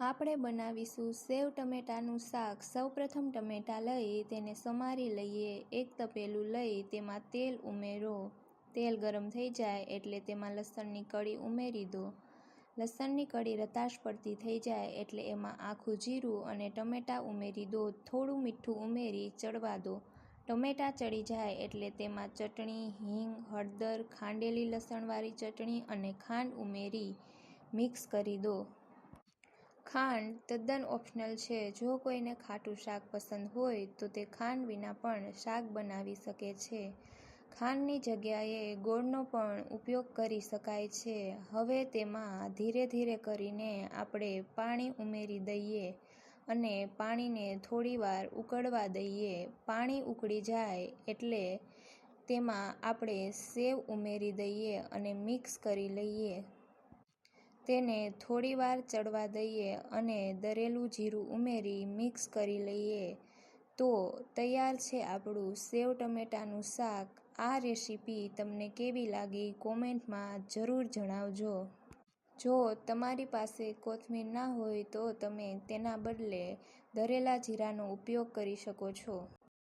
આપણે બનાવીશું સેવ ટમેટાનું શાક. સૌપ્રથમ ટમેટા લઈ તેને સમારી લઈએ. એક તપેલું લઈ તેમાં તેલ ઉમેરો. તેલ ગરમ થઈ જાય એટલે તેમાં લસણની કળી ઉમેરી દો. લસણની કળી રતાશ પડતી થઈ જાય એટલે એમાં આખું જીરું અને ટમેટાં ઉમેરી દો. થોડું મીઠું ઉમેરી ચડવા દો. ટમેટાં ચડી જાય એટલે તેમાં ચટણી, હિંગ, હળદર, ખાંડેલી લસણવાળી ચટણી અને ખાંડ ઉમેરી મિક્સ કરી દો. ખાંડ તદ્દન ઓપ્શનલ છે. જો કોઈને ખાટું શાક પસંદ હોય, તો તે ખાંડ વિના પણ શાક બનાવી શકે છે. ખાંડની જગ્યાએ ગોળનો પણ ઉપયોગ કરી શકાય છે. હવે તેમાં ધીરે ધીરે કરીને આપણે પાણી ઉમેરી દઈએ અને પાણીને થોડીવાર ઉકળવા દઈએ. પાણી ઉકળી જાય એટલે તેમાં આપણે સેવ ઉમેરી દઈએ અને મિક્સ કરી લઈએ. તેને થોડીવાર ચડવા દઈએ અને દરેલું જીરું ઉમેરી મિક્સ કરી લઈએ. તો તૈયાર છે આપણું સેવ ટમેટાનું શાક. આ રેસીપી તમને કેવી લાગી કોમેન્ટમાં જરૂર જણાવજો. જો તમારી પાસે કોથમીર ના હોય તો તમે તેના બદલે દરેલા જીરાનો ઉપયોગ કરી શકો છો.